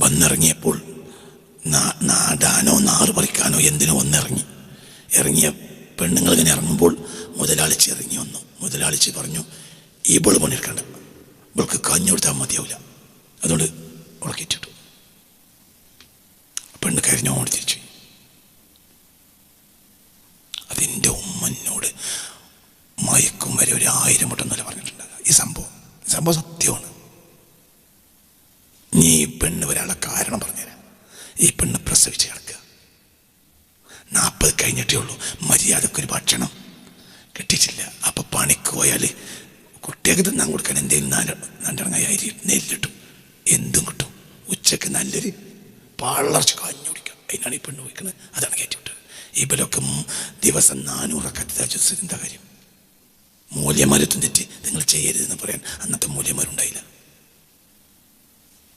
വന്നിറങ്ങിയപ്പോൾ നാടാനോ നാറ് പറിക്കാനോ എന്തിനോ വന്നിറങ്ങി. ഇറങ്ങിയ പെണ്ണുങ്ങൾ ഇങ്ങനെ ഇറങ്ങുമ്പോൾ മുതലാളിച്ച് ഇറങ്ങി വന്നു. മുതലാളിച്ച് പറഞ്ഞു ഇവൾ പണിയെടുക്കണ്ട. ഇവൾക്ക് കഞ്ഞു കൊടുത്താൽ മതിയാവില്ല. അതുകൊണ്ട് ഉളക്കിയിട്ടിട്ടു പെണ്ണ് കരഞ്ഞോട് തിരിച്ചു അതിന്റെ ഉമ്മനോട് മയക്കും വരെ ഒരു ആയിരം വട്ടം എന്നല്ല പറഞ്ഞിട്ടുണ്ടാകുക ഈ സംഭവം ഈ സംഭവം സത്യമാണ് നീ ഈ പെണ്ണ് ഒരാളെ കാരണം പറഞ്ഞുതരാം. ഈ പെണ്ണ് പ്രസവിച്ച് കിടക്കുക. നാൽപ്പത് കഴിഞ്ഞിട്ടേ ഉള്ളൂ. മര്യാദക്കൊരു ഭക്ഷണം കിട്ടിയിട്ടില്ല. അപ്പം പണിക്ക് പോയാൽ കുട്ടികൾക്ക് തിന്നാൻ കൊടുക്കാൻ എന്തെങ്കിലും നാല് രണ്ടെണ്ണ അരി നെല്ലിട്ടും. എന്തും കിട്ടും. ഉച്ചയ്ക്ക് നല്ലൊരു പാളർച്ച കാഞ്ഞു കുടിക്കാം അതിനാണ് ഈ പെണ്ണ് പോയിക്കുന്നത് അതാണ് കയറ്റിവിട്ടത്. ഇവരൊക്കെ ദിവസം നാനൂറൊക്കെ എന്താ കാര്യം. മൂല്യന്മാരെത്തും തെറ്റി നിങ്ങൾ ചെയ്യരുതെന്ന് പറയാൻ അന്നത്തെ മൂല്യന്മാരുണ്ടായില്ല.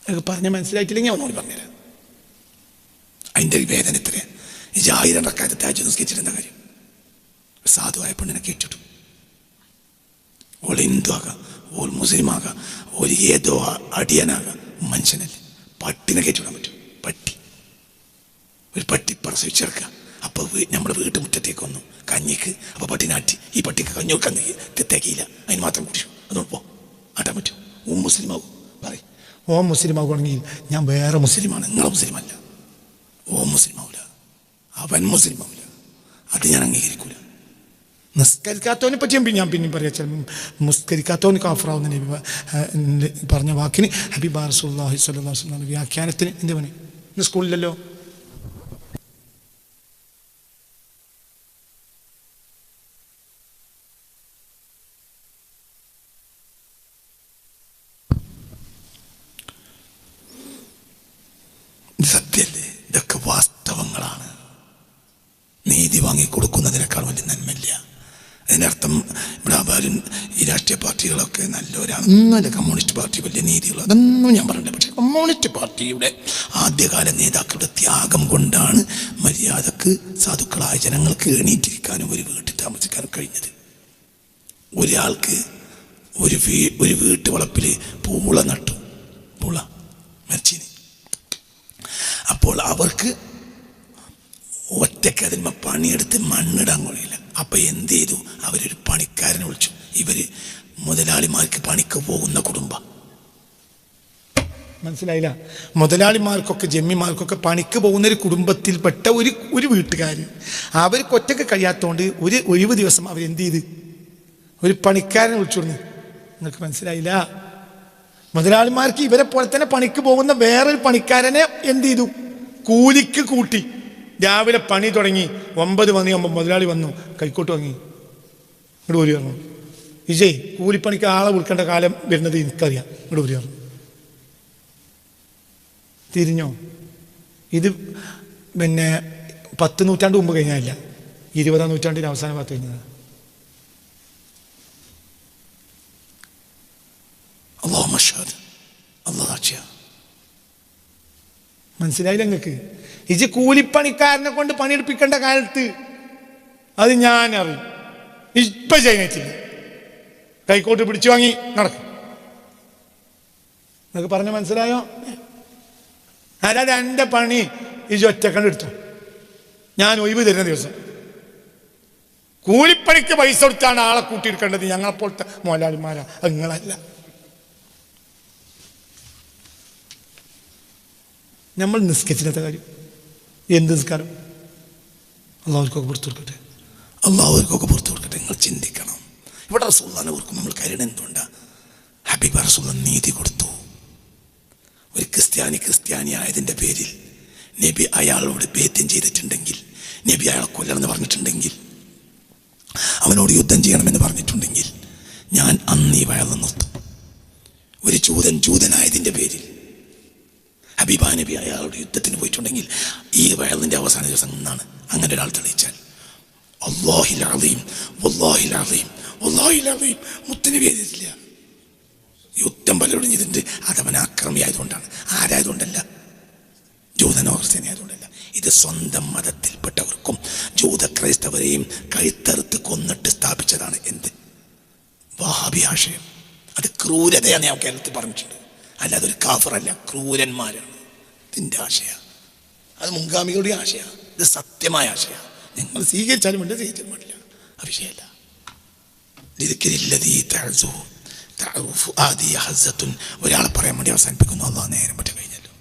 അത് പറഞ്ഞ മനസ്സിലായിട്ടില്ലെങ്കിൽ അവനോട് പറഞ്ഞുതരാം അതിന്റെ ഒരു വേദന ഇത്രയാണ് ഈ ആയിരം റക്കാത്ത താജ് നിസ്കരിച്ചിരുന്ന കാര്യം? സാധുവായ പെണ്ണിനെ കേട്ടിട്ടു. ഓൾ ഹിന്ദു ആകാം ഓൾ മുസ്ലിം ആകാം ഓൾ ഏതോ അടിയനാകാം മനുഷ്യനല്ലേ? പട്ടിനെ കയറ്റിവിടാൻ പറ്റും. പട്ടി. ഒരു പട്ടി പ്രസവിച്ചിറക്കുക അപ്പോൾ നമ്മുടെ വീട്ടു മുറ്റത്തേക്ക് വന്നു. കഞ്ഞിക്ക് അപ്പോൾ പട്ടിനാട്ടി ഈ പട്ടിക്ക് കഞ്ഞോ കഞ്ഞി തെത്തേക്കിയില്ല അതിന് മാത്രം കുടിച്ചു. അതുകൊണ്ട് പോ. ആട്ടാൻ പറ്റും. ഓ മുസ്ലിം ആകും പറയും. ഓ മുസ്ലിം ആകുവാണെങ്കിൽ ഞാൻ വേറെ മുസ്ലിമാണ്. നിങ്ങളെ മുസ്ലിം അല്ല. ഓ മുസ്ലിം ആവില്ല അവൻ മുസ്ലിം ആവില്ല അത് ഞാൻ അംഗീകരിക്കൂല. നിസ്കരിക്കാത്തവനെ പറ്റി ഞാൻ ഞാൻ പിന്നെയും പറയാം. ചില നിസ്കരിക്കാത്തവന് കാഫറാവുന്ന നബി പറഞ്ഞ വാക്കിന് ഹബിബാ റസൂല്ലാഹി സ്വല്ലല്ലാഹു അലൈഹി വസല്ലം വ്യാഖ്യാനത്തിന് എന്ത് പണി? ഇന്ന് സ്കൂളിലല്ലോ ഇത് സത്യല്ലേ ഇതൊക്കെ വാസ്തവങ്ങളാണ് വാങ്ങിക്കൊടുക്കുന്നതിനേക്കാൾ വലിയ നന്മയില്ല അതിനർത്ഥം ഇവിടെ ബാലൻ ഈ രാഷ്ട്രീയ പാർട്ടികളൊക്കെ നല്ലവരാണ് ഒന്നുമല്ല കമ്മ്യൂണിസ്റ്റ് പാർട്ടി വലിയ നീതിയുള്ള അതൊന്നും ഞാൻ പറഞ്ഞില്ല പക്ഷേ കമ്മ്യൂണിസ്റ്റ് പാർട്ടിയുടെ ആദ്യകാല നേതാക്കളുടെ ത്യാഗം കൊണ്ടാണ് മര്യാദയ്ക്ക് സാധുക്കളായ ജനങ്ങൾക്ക് എണീറ്റിരിക്കാനും ഒരു വീട്ടിൽ താമസിക്കാനും കഴിഞ്ഞത്. ഒരാൾക്ക് ഒരു വീ ഒരു വീട്ടു വളപ്പിൽ പൂള നട്ടു. പൂള മരിച്ചിന്. അപ്പോൾ അവർക്ക് ഒറ്റയ്ക്ക് അതിന്മ പണിയെടുത്ത് മണ്ണിടാൻ കഴിയില്ല. അപ്പോൾ എന്ത് ചെയ്തു? അവരൊരു പണിക്കാരനെ വിളിച്ചു. ഇവർ മുതലാളിമാർക്ക് പണിക്ക് പോകുന്ന കുടുംബം. മനസ്സിലായില്ല. മുതലാളിമാർക്കൊക്കെ ജമ്മിമാർക്കൊക്കെ പണിക്ക് പോകുന്ന ഒരു കുടുംബത്തിൽപ്പെട്ട ഒരു ഒരു വീട്ടുകാർ അവർക്ക് ഒറ്റയ്ക്ക് കഴിയാത്തതുകൊണ്ട് ഒരു ഒഴിവ് ദിവസം അവരെന്ത് ചെയ്ത് ഒരു പണിക്കാരനെ വിളിച്ചുകൊടുന്നു നിങ്ങൾക്ക് മനസ്സിലായില്ല? മുതലാളിമാർക്ക് ഇവരെ പോലെ തന്നെ പണിക്ക് പോകുന്ന വേറൊരു പണിക്കാരനെ എന്ത് ചെയ്തു കൂലിക്ക് കൂട്ടി. രാവിലെ പണി തുടങ്ങി. ഒമ്പത് മണിയാകുമ്പോൾ മുതലാളി വന്നു. കൈക്കോട്ട് വാങ്ങി. ഇങ്ങോട്ട് ഒരു പറഞ്ഞു വിജയ് കൂലിപ്പണിക്ക് ആളെ വിളിക്കേണ്ട കാലം വരുന്നത് എനിക്കറിയാം. ഇങ്ങോട്ട് ഒരു പറഞ്ഞു തിരിഞ്ഞോ. ഇത് പിന്നെ പത്ത് നൂറ്റാണ്ട് മുമ്പ് കഴിഞ്ഞതല്ല ഇരുപതാം നൂറ്റാണ്ടിന്റെ അവസാന ഭാഗത്ത് കഴിഞ്ഞത്. അള്ളാഹു മനസ്സിലായില്ല നിങ്ങൾക്ക്? ഇജ് കൂലിപ്പണിക്കാരനെ കൊണ്ട് പണിയെടുപ്പിക്കേണ്ട കാലത്ത് അത് ഞാൻ അറിയും. ഇപ്പൊ ചെയ്യാനിട്ടില്ല കൈക്കോട്ട് പിടിച്ചു വാങ്ങി നടക്കും. നിങ്ങൾക്ക് പറഞ്ഞ മനസ്സിലായോ? അല്ലാതെ എന്റെ പണി ഈ ഒറ്റക്കണ്ട് എടുത്തു. ഞാൻ ഒഴിവ് തരുന്ന ദിവസം. കൂലിപ്പണിക്ക് പൈസ കൊടുത്താണ് ആളെ കൂട്ടിയെടുക്കേണ്ടത് ഞങ്ങളെപ്പോലത്തെ മുതലാളിമാരാ നിങ്ങളല്ല. നമ്മൾ നിസ്കരിച്ചില്ലാത്ത കാര്യം. എന്ത് നിസ്കാരം? അള്ളാഹുർക്കൊക്കെ പുറത്തു കൊടുക്കട്ടെ. അള്ളാഹുവർക്കൊക്കെ പുറത്തു കൊടുക്കട്ടെ. നിങ്ങൾ ചിന്തിക്കണം. ഇവിടെ റസൂള്ളാനെ ഓർക്കും നമ്മൾ കരുണ എന്തുകൊണ്ടാണ് ഹബീബ് റസൂള്ള നീതി കൊടുത്തു. ക്രിസ്ത്യാനി ക്രിസ്ത്യാനി ആയതിന്റെ പേരിൽ നബി അയാളോട് ഭേദ്യം ചെയ്തിട്ടുണ്ടെങ്കിൽ നബി അയാളെ കൊല്ലണമെന്ന് പറഞ്ഞിട്ടുണ്ടെങ്കിൽ അവനോട് യുദ്ധം ചെയ്യണമെന്ന് പറഞ്ഞിട്ടുണ്ടെങ്കിൽ ഞാൻ അന്ന് ഈ വയൽ നിർത്തും. ഒരു ചൂതൻ ചൂതനായതിന്റെ പേരിൽ ഹബീബാ നബി അയാളോട് യുദ്ധത്തിന് പോയിട്ടുണ്ടെങ്കിൽ ഈ വയലിന്റെ അവസാന ദിവസം നിന്നാണ് അങ്ങനെ ഒരാൾ തെളിയിച്ചാൽ. അള്ളാഹിലറിയും വല്ലാഹിലറിയും വല്ലാഹിലറിയും മുത്തനബി ചെയ്തിട്ടില്ല യുദ്ധം പലരോടും ചെയ്തിട്ടുണ്ട്. അവൻ ആക്രമിയായതുകൊണ്ടാണ് ആരായതുകൊണ്ടല്ല? ജൂതനോ ക്രിസ്ത്യനായതുകൊണ്ടല്ല ഇത് സ്വന്തം മതത്തിൽപ്പെട്ടവർക്കും ജൂത ക്രൈസ്തവരെയും കഴുത്തറുത്ത് കൊന്നിട്ട് സ്ഥാപിച്ചതാണ് എന്ത്? വാഹാബി ആശയം അത് ക്രൂരതയാണ് ഞാൻ കേരളത്തിൽ പറഞ്ഞിട്ടുണ്ട്. അല്ലാതെ ഒരു കാഫറല്ല ക്രൂരന്മാരാണ്. ഇതിന്റെ ആശയ. അത് മുൻഗാമികളുടെ ആശയമാണ് ഇത് സത്യമായ ആശയമാണ് നിങ്ങൾ സ്വീകരിച്ചാലും ഉണ്ട് സ്വീകരിച്ചാലും പാടില്ല ആ വിഷയമല്ല. ഇതൊക്കെ ഇല്ലതീ താഴ്സവും ഒരാളെ പറയാൻ വേണ്ടി അവസാനിപ്പിക്കുന്നു. അള്ളാഹ് നേരം പറ്റി കഴിഞ്ഞല്ലോ.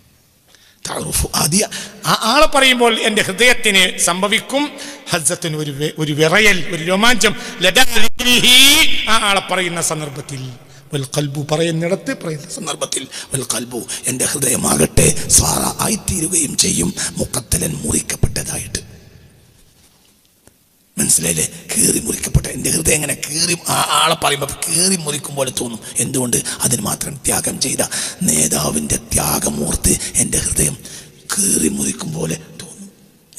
താറൂഫ് ആദിയ ആ ആളെ പറയുമ്പോൾ എന്റെ ഹൃദയത്തിന് സംഭവിക്കും. ഹസത്തിന് ഒരു ഒരു വിറയൽ ഒരു രോമാഞ്ചം. ആ ആളെ പറയുന്ന സന്ദർഭത്തിൽ. വൽ കൽബു പറയുന്നിടത്ത് പറയുന്ന സന്ദർഭത്തിൽ. വൽ കൽബു എന്റെ ഹൃദയമാകട്ടെ സ്വാറ ആയിത്തീരുകയും ചെയ്യും. മുക്കത്തലൻ മുറിക്കപ്പെട്ടതായിട്ട്. മനസ്സിലായില്ലേ? കീറി മുറിക്കപ്പെട്ട എന്റെ ഹൃദയം എങ്ങനെ കീറി ആളെ പറയുമ്പോൾ കീറി മുറിക്കും പോലെ തോന്നും. എന്തുകൊണ്ട്? അതിന് മാത്രം ത്യാഗം ചെയ്ത നേതാവിന്റെ ത്യാഗമൂർത്ത് എന്റെ ഹൃദയം കീറി മുറിക്കും പോലെ തോന്നും.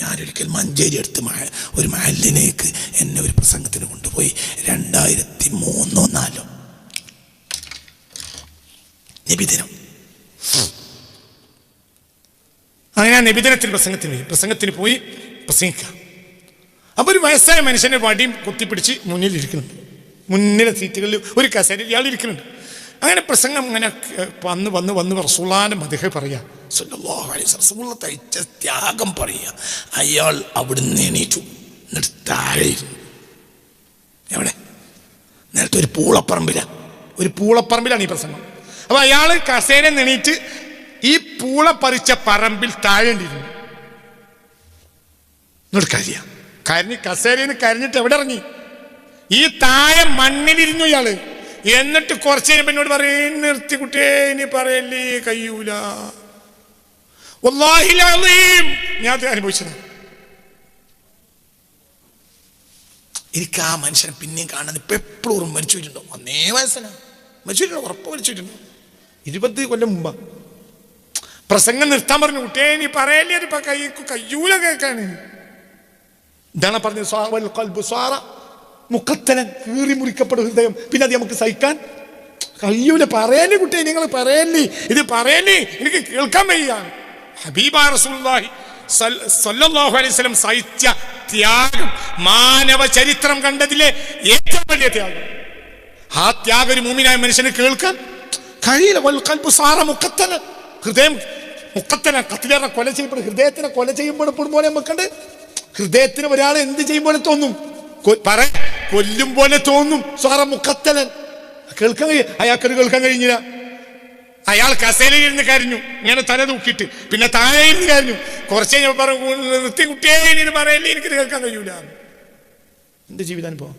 ഞാനൊരിക്കൽ മഞ്ചേരി അടുത്ത് മഹ ഒരു മഹലിനേക്ക് എന്നെ ഒരു പ്രസംഗത്തിന് കൊണ്ടുപോയി. രണ്ടായിരത്തി മൂന്നോ നാലോ. നിബിദിനം. അങ്ങനെ ആ നിബിധനത്തിന് പ്രസംഗത്തിന് പ്രസംഗത്തിന് പോയി പ്രസംഗിക്കാം. അപ്പൊ ഒരു വയസ്സായ മനുഷ്യനെ വടിയും കുത്തിപ്പിടിച്ച് മുന്നിലിരിക്കുന്നുണ്ട് മുന്നിലെ സീറ്റുകളിൽ ഒരു കസേരയിൽ ഇയാൾ ഇരിക്കുന്നുണ്ട്. അങ്ങനെ പ്രസംഗം അങ്ങനെ വന്ന് വന്ന് വന്ന് റസൂള്ളാന്റെ മതിഹ പറയാ. റസൂലുള്ള തയ്ച്ച ത്യാഗം പറയുക അയാൾ അവിടുന്ന് എണീറ്റു. എന്നിട്ട് താഴെ എവിടെ? നേരത്തെ ഒരു പൂളപ്പറമ്പില. ഒരു പൂളപ്പറമ്പിലാണ് ഈ പ്രസംഗം. അപ്പൊ അയാൾ കസേര നെണീറ്റ് ഈ പൂള പറിച്ച പറമ്പിൽ താഴേണ്ടിരുന്നു ഇങ്ങോട്ട് കരിയ. കരഞ്ഞ് കസേരയിൽ കരഞ്ഞിട്ട് എവിടെ ഇറങ്ങി ഈ താഴെ മണ്ണിലിരുന്നു ഇയാൾ. എന്നിട്ട് കുറച്ച് കഴിയുമ്പോ എന്നോട് പറയും നിർത്തി കുട്ടിയെ ഇനി പറയല്ലേ കയ്യൂല. ഞാൻ അനുഭവിച്ചത്. എനിക്ക് ആ മനുഷ്യനെ പിന്നെയും കാണാൻ ഇപ്പൊ എപ്പോഴും മരിച്ചു വരുന്നുണ്ടോ ഒന്നേ വയസ്സനാ. മരിച്ചിട്ടുണ്ടോ ഉറപ്പ് മരിച്ചിട്ടുണ്ടോ ഇരുപത് കൊല്ലം മുമ്പ്. പ്രസംഗം നിർത്താൻ പറഞ്ഞു കുട്ടിയെ ഇനി പറയല്ലേ കൈ കയ്യൂല കേൾക്കാണ് ഇതാണ് പറഞ്ഞത് സ്വാ- കൽബു ഖൽബു സ്വാറ മുഖത്തലൻ കീറി മുറിക്കപ്പെടും ഹൃദയം. പിന്നെ അത് നമുക്ക് സഹിക്കാൻ കഴിയൂല. പറയല്ലേ കുട്ടിയെ നിങ്ങൾ പറയല്ലേ? ഇത് പറയല്ലേ? എനിക്ക് കേൾക്കാൻ വയ്യ. ഹബീബ സഹിച്ച ത്യാഗം മാനവ ചരിത്രം കണ്ടതിലെ ഏറ്റവും വലിയ ത്യാഗം. ആ ത്യാഗം ഒരു മൂമിനായ മനുഷ്യന് കേൾക്കാൻ കഴിയില്ല. സാറ മുഖത്തലൻ ഹൃദയം മുക്കത്തല കത്തിലേറെ കൊല ചെയ്യപ്പെടും. ഹൃദയത്തിനെ കൊല ചെയ്യപ്പെടും പോലെ നമുക്കുണ്ട്. ഹൃദയത്തിന് ഒരാൾ എന്ത് ചെയ്യും പോലെ തോന്നും? പറ. കൊല്ലും പോലെ തോന്നും. സാറ മുഖത്തലൻ. കേൾക്കാൻ അയാൾക്കത് കേൾക്കാൻ കഴിഞ്ഞില്ല. അയാൾ കസേലയിൽ ഇരുന്ന് കരഞ്ഞു. ഇങ്ങനെ തല തൂക്കിയിട്ട്. പിന്നെ താഴെ ഇരുന്ന് കരഞ്ഞു. കുറച്ച് പറഞ്ഞു നിർത്തി കുട്ടിയെ പറയല്ലേ? എനിക്ക് കേൾക്കാൻ കഴിയൂല. എന്റെ ജീവിതാനുഭവം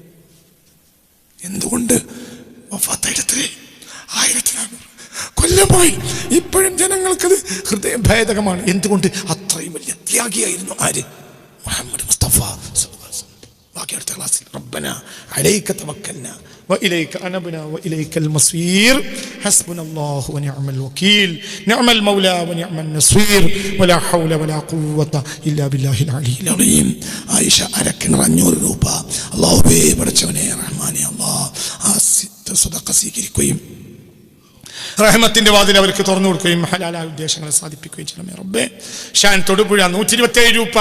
എന്തുകൊണ്ട് കൊല്ലമായി ഇപ്പോഴും ജനങ്ങൾക്കത് ഹൃദയം ഭേദകമാണ്. എന്തുകൊണ്ട് അത്രയും വലിയ ത്യാഗിയായിരുന്നു ആര്? മുഹമ്മദ് മുസ്തഫ സല്ലല്ലാഹു അലൈഹി വസല്ലം. ബാക്കി അടുത്ത ക്ലാസ്സിൽ റബ്ബന അലൈക തവക്കൽന وإليك أنبنا وإليك المصير حسبنا الله ونعم الوكيل نعم المولى ونعم النصير ولا حول ولا قوة إلا بالله العلي ഇലളയും ആയിഷ അരക്കിണർ അഞ്ഞൂറ് രൂപ അള്ളാഹുബേ പഠിച്ചവനെ റഹ്മാനെ അള്ളാഹ് ആ സിദ്ധ സ്വതക്ക സ്വീകരിക്കുകയും റഹ്മത്തിന്റെ വാതിൽ അവർക്ക് തുറന്നു കൊടുക്കുകയും ഹലാലായ ഉദ്ദേശങ്ങളെ സാധിപ്പിക്കുകയും ചെയ്യണമേ റബ്ബേ ഷാൻ തൊടുപുഴ നൂറ്റി ഇരുപത്തി ഏഴ് രൂപ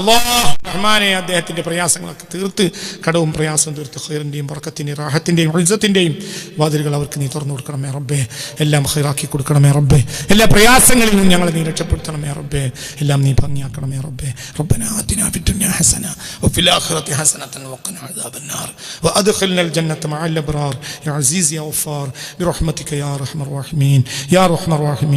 അള്ളാഹ് റഹ്മാനെ അദ്ദേഹത്തിന്റെ പ്രയാസങ്ങളൊക്കെ തീർത്ത് കടവും പ്രയാസവും തീർത്ത് ഹൈറിന്റെയും പറക്കത്തിന്റെയും റാഹത്തിന്റെയും ഇജ്ജത്തിന്റെയും വാതിലുകൾ അവർക്ക് നീ തുറന്നു കൊടുക്കണമേ റബ്ബേ എല്ലാം ഹൈറാക്കി കൊടുക്കണമേ റബ്ബേ എല്ലാ പ്രയാസങ്ങളിൽ നിന്നും ഞങ്ങളെ നീ രക്ഷപ്പെടുത്തണമേ റബ്ബേ എല്ലാം നീ ഭംഗിയാക്കണമേ റബ്ബേ ربنا آتنا في الدنيا حسنة وفي الآخرة حسنة وقنا عذاب النار وأدخلنا الجنة مع الأبرار يا عزيز يا غفار برحمتك يا أرحم الراحمين يا أرحم الراحمين